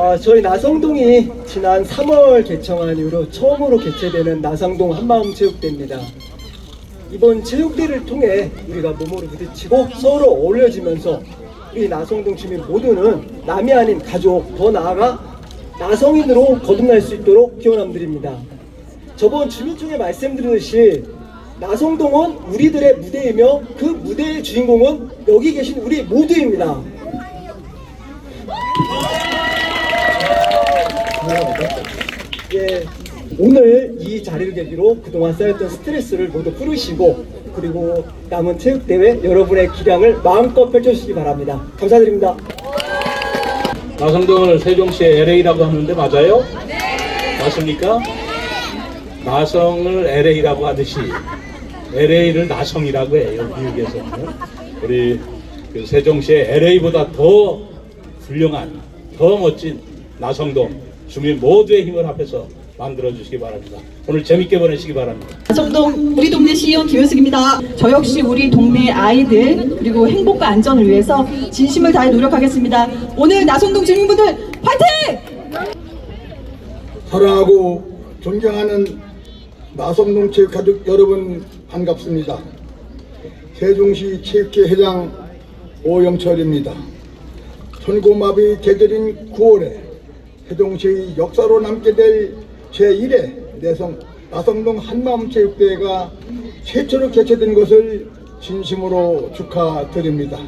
아, 저희 나성동이 지난 3월 개청한 이후로 처음으로 개최되는 나성동 한마음 체육대입니다. 이번 체육대를 통해 우리가 몸으로 부딪히고 서로 어울려지면서 우리 나성동 주민 모두는 남이 아닌 가족, 더 나아가 나성인으로 거듭날 수 있도록 기원함드립니다. 저번 주민총회 말씀드렸듯이 나성동은 우리들의 무대이며 그 무대의 주인공은 여기 계신 우리 모두입니다. 예, 오늘 이 자리를 계기로 그동안 쌓였던 스트레스를 모두 풀으시고 그리고 남은 체육대회 여러분의 기량을 마음껏 펼쳐주시기 바랍니다. 감사드립니다. 나성동을 세종시의 LA라고 하는데 맞아요? 맞습니까? 나성을 LA라고 하듯이 LA를 나성이라고 해요 미국에서는 우리 그 세종시의 LA보다 더 훌륭한 더 멋진 나성동 주민 모두의 힘을 합해서 만들어 주시기 바랍니다 오늘 재밌게 보내시기 바랍니다 나성동 우리 동네 CEO 김현숙입니다. 저 역시 우리 동네 아이들 그리고 행복과 안전을 위해서 진심을 다해 노력하겠습니다. 오늘 나성동 주민분들 파이팅! 사랑하고 존경하는 나성동 체육 가족 여러분 반갑습니다. 세종시 체육회 회장 오영철입니다. 천고마비 계절인 9월에 세종시의 역사로 남게 될 제1회 내성 나성동 한마음 체육대회가 최초로 개최된 것을 진심으로 축하드립니다.